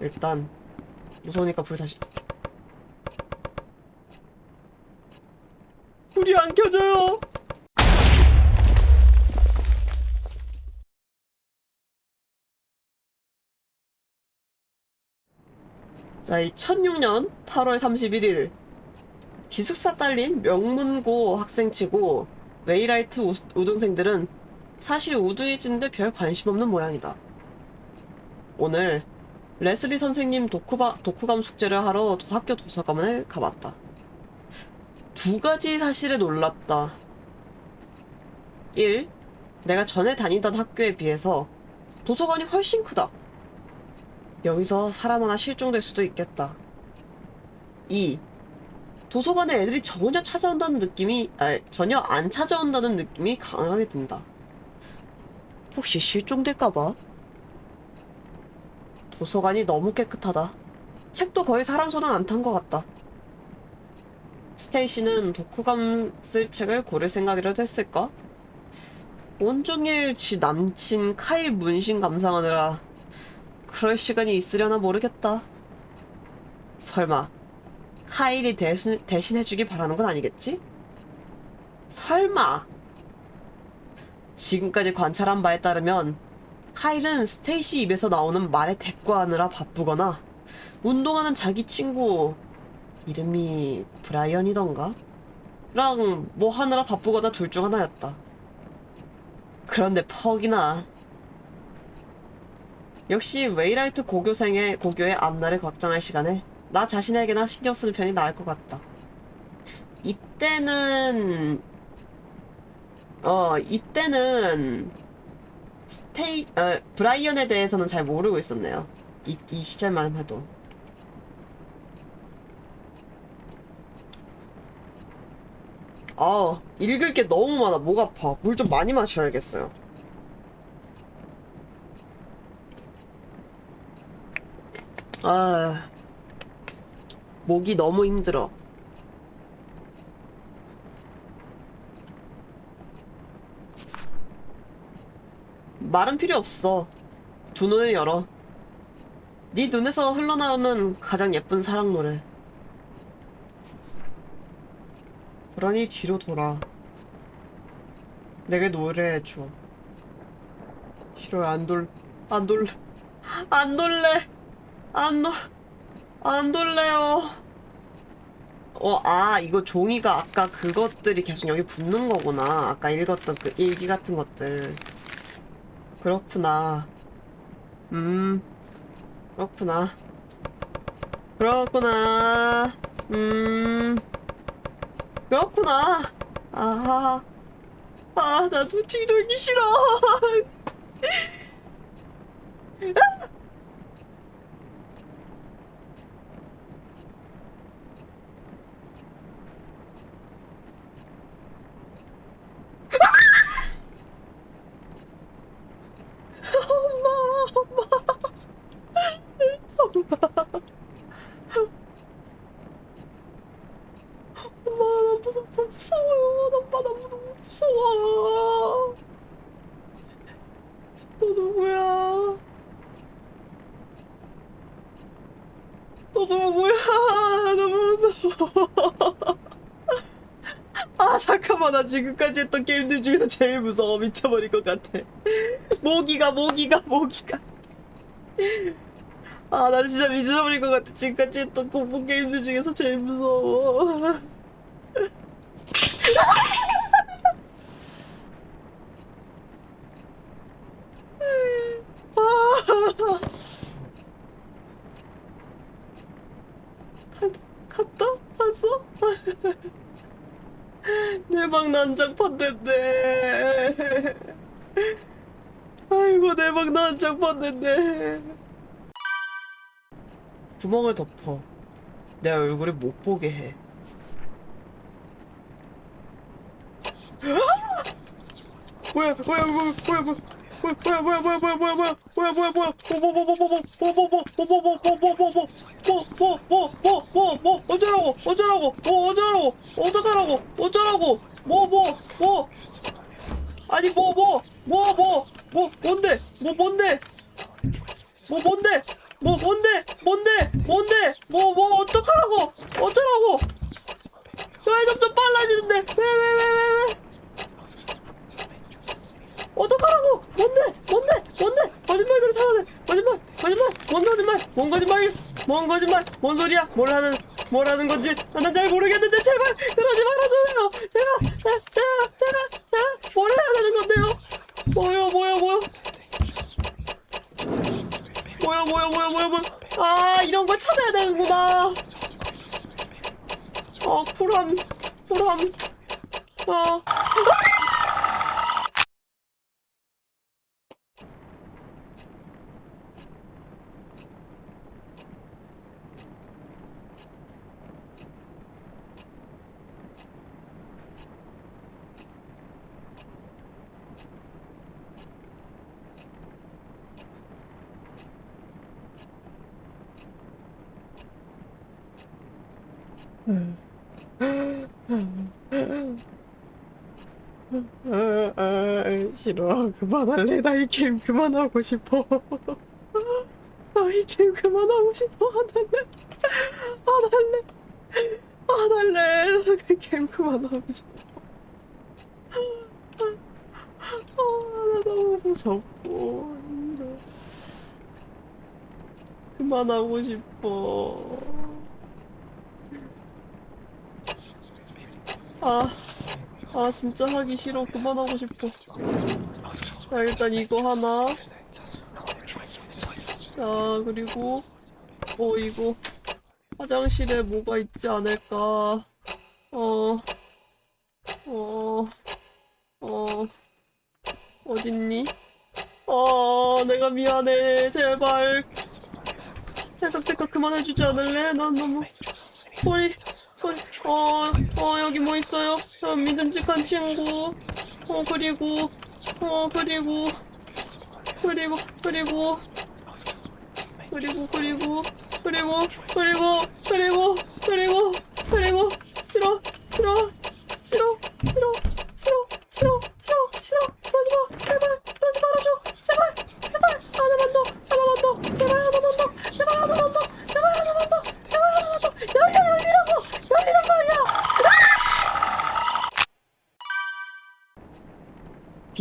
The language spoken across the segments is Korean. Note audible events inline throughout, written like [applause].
일단 무서우니까 불 다시. 불이 안 켜져요! 자, 2006년 8월 31일 기숙사 딸린 명문고 학생치고 웨이라이트 우, 우등생들은 사실 우등해지는데 별 관심 없는 모양이다. 오늘 레슬리 선생님 독후바, 독후감 숙제를 하러 도- 학교 도서관에 가봤다. 두 가지 사실에 놀랐다. 1. 내가 전에 다니던 학교에 비해서 도서관이 훨씬 크다. 여기서 사람 하나 실종될 수도 있겠다. 2. 도서관에 애들이 전혀 찾아온다는 느낌이, 아, 전혀 안 찾아온다는 느낌이 강하게 든다. 혹시 실종될까봐? 도서관이 너무 깨끗하다. 책도 거의 사람 손은 안 탄 것 같다. 스테이시는 독후감 쓸 책을 고를 생각이라도 했을까? 온종일 지 남친 카일 문신 감상하느라 그럴 시간이 있으려나 모르겠다. 설마 카일이 대신, 대신해주기 바라는 건 아니겠지? 설마 지금까지 관찰한 바에 따르면 카일은 스테이시 입에서 나오는 말에 대꾸하느라 바쁘거나 운동하는 자기 친구 이름이 브라이언이던가? 랑 뭐 하느라 바쁘거나 둘 중 하나였다. 그런데 퍽이나 역시 웨이라이트 고교생의 고교의 앞날을 걱정할 시간에 나 자신에게나 신경 쓰는 편이 나을 것 같다. 이때는 어 이때는 스테이 어 브라이언에 대해서는 잘 모르고 있었네요. 이, 이 시절만 해도. 아 읽을 게 너무 많아. 목 아파. 물 좀 많이 마셔야겠어요. 아, 목이 너무 힘들어. 말은 필요 없어. 두 눈을 열어. 네 눈에서 흘러나오는 가장 예쁜 사랑 노래. 그러니 뒤로 돌아. 내게 노래해줘. 싫어요, 안 돌, 안 돌래. 안 돌래. 안 돌, 안 돌래요. 어, 아, 이거 종이가 아까 그것들이 계속 여기 붙는 거구나. 아까 읽었던 그 일기 같은 것들. 그렇구나. 음, 그렇구나. 그렇구나. 음, 그렇구나. 아하. 아, 나 솔직히 놀기 싫어. [laughs] 엄마, 나 무서워, 무서워요. 나 엄마 너무 너무 무서워. 너 누구야? 너 누구야? 너무 무서워. [laughs] 아, 잠깐만. 나 지금까지 했던 게임들 중에서 제일 무서워. 미쳐버릴 것 같아. 모기가, 모기가, 모기가. 아, 나 진짜 미쳐버릴 것 같아. 지금까지 했던 공포 게임들 중에서 제일 무서워. [laughs] 가, 갔다? 왔어? [laughs] 내방 난장판된데 아이고 내방 난장판된데 구멍을 덮어. 내 얼굴을 못 보게 해. [gasps] 뭐야 뭐야 뭐야 뭐야 뭐야 뭐야 뭐야 뭐야 뭐야 뭐야 뭐야 뭐야 뭐야 뭐뭐뭐뭐뭐뭐뭐뭐뭐뭐뭐뭐뭐뭐뭐뭐뭐 어쩌라고 어쩌라고 뭐 어쩌라고 어떡하라고 어쩌라고 뭐 뭐 뭐 아니 뭐 뭐 뭐 뭐 뭐 뭔데 뭐 뭔데 뭐 뭔데 뭐 뭔데 뭔데 뭔데 뭐 뭐 어떡하라고 어쩌라고 왜 점점 빨라지는데 왜 왜 왜 왜왜 어떡하라고! 뭔데? 뭔데? 뭔데? 거짓말들을 찾아내 거짓말 거짓말 뭔 거짓말 뭔 거짓말 뭔 거짓말 뭔 소리야? 뭘 하는 뭘 하는 건지 나는 잘 모르겠는데 제발 그러지 말아줘요. 제가 제- 제가 제가 제가 뭘 해야 되는 건데요. 뭐요 뭐요 뭐요? 뭐야 뭐야 뭐야 뭐야 뭐야 아 이런 걸 찾아야 되는구나. 어 쿨함 쿨함 어 아, 아, 싫어. 그만할래. 나 이 게임 그만하고 싶어. 나 이 게임 그만하고 싶어. 안 할래. 안 할래. 안 할래. 나 그 게임 그만하고 싶어. 아 나 너무 무섭고. 그만하고 싶어 아 아 진짜 하기 싫어 그만하고 싶어 자 일단 이거 하나 자 그리고 어 이거 화장실에 뭐가 있지 않을까 어 어, 어, 어딨니? 어, 내가 미안해. 제발. 제깍제깍 그만해주지 않을래? 난 너무. 소리, 소리. 어, 어, 여기 뭐 있어요? 저 믿음직한 친구. 어, 그리고, 어, 그리고, 그리고, 그리고, 그리고, 그리고, 그리고, 그리고, 그리고, 그리고, 그리고, 싫어, 싫어, 싫어, 싫어,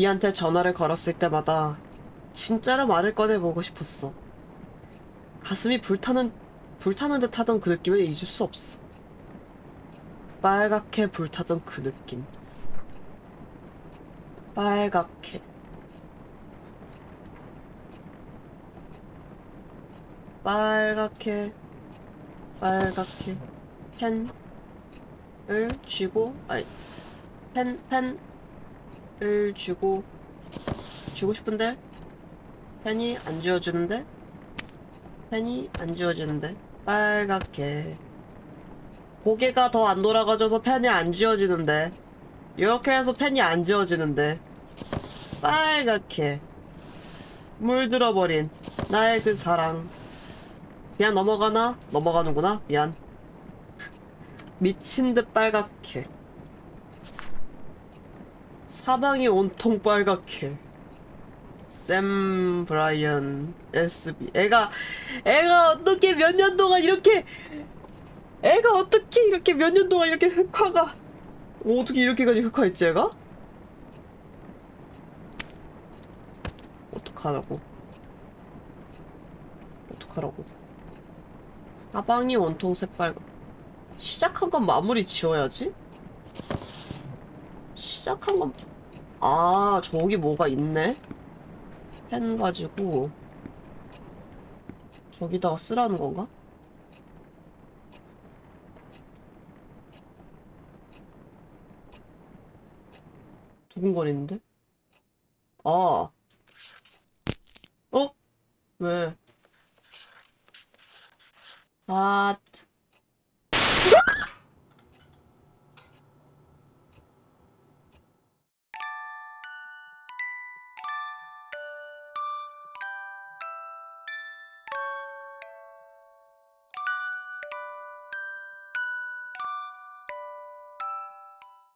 비한테 전화를 걸었을 때마다 진짜로 말을 꺼내보고 싶었어. 가슴이 불타는 불타는 듯 하던 그 느낌을 잊을 수 없어. 빨갛게 불타던 그 느낌. 빨갛게. 빨갛게. 빨갛게. 펜을 쥐고, 아니, 펜, 펜 을 쥐고, 쥐고 싶은데, 펜이 안 쥐어주는데, 펜이 안 쥐어지는데, 빨갛게. 고개가 더 안 돌아가져서 펜이 안 지워지는데? 이렇게 해서 펜이 안 지워지는데? 빨갛게. 물들어버린 나의 그 사랑. 그냥 넘어가나? 넘어가는구나? 미안. [laughs] 미친 듯 빨갛게 사방이 온통 빨갛게. 샘 브라이언 SB 애가 애가 어떻게 몇 년 동안 이렇게 애가 어떻게 이렇게 몇 년 동안 이렇게 흑화가 어, 어떻게 이렇게까지 흑화했지 애가? 어떡하라고? 어떡하라고? 가방이 온통 새빨간 시작한 건 마무리 지어야지? 시작한 건 아 저기 뭐가 있네 펜 가지고 저기다가 쓰라는 건가? 두근거리는데? 아. 어? 왜? 아,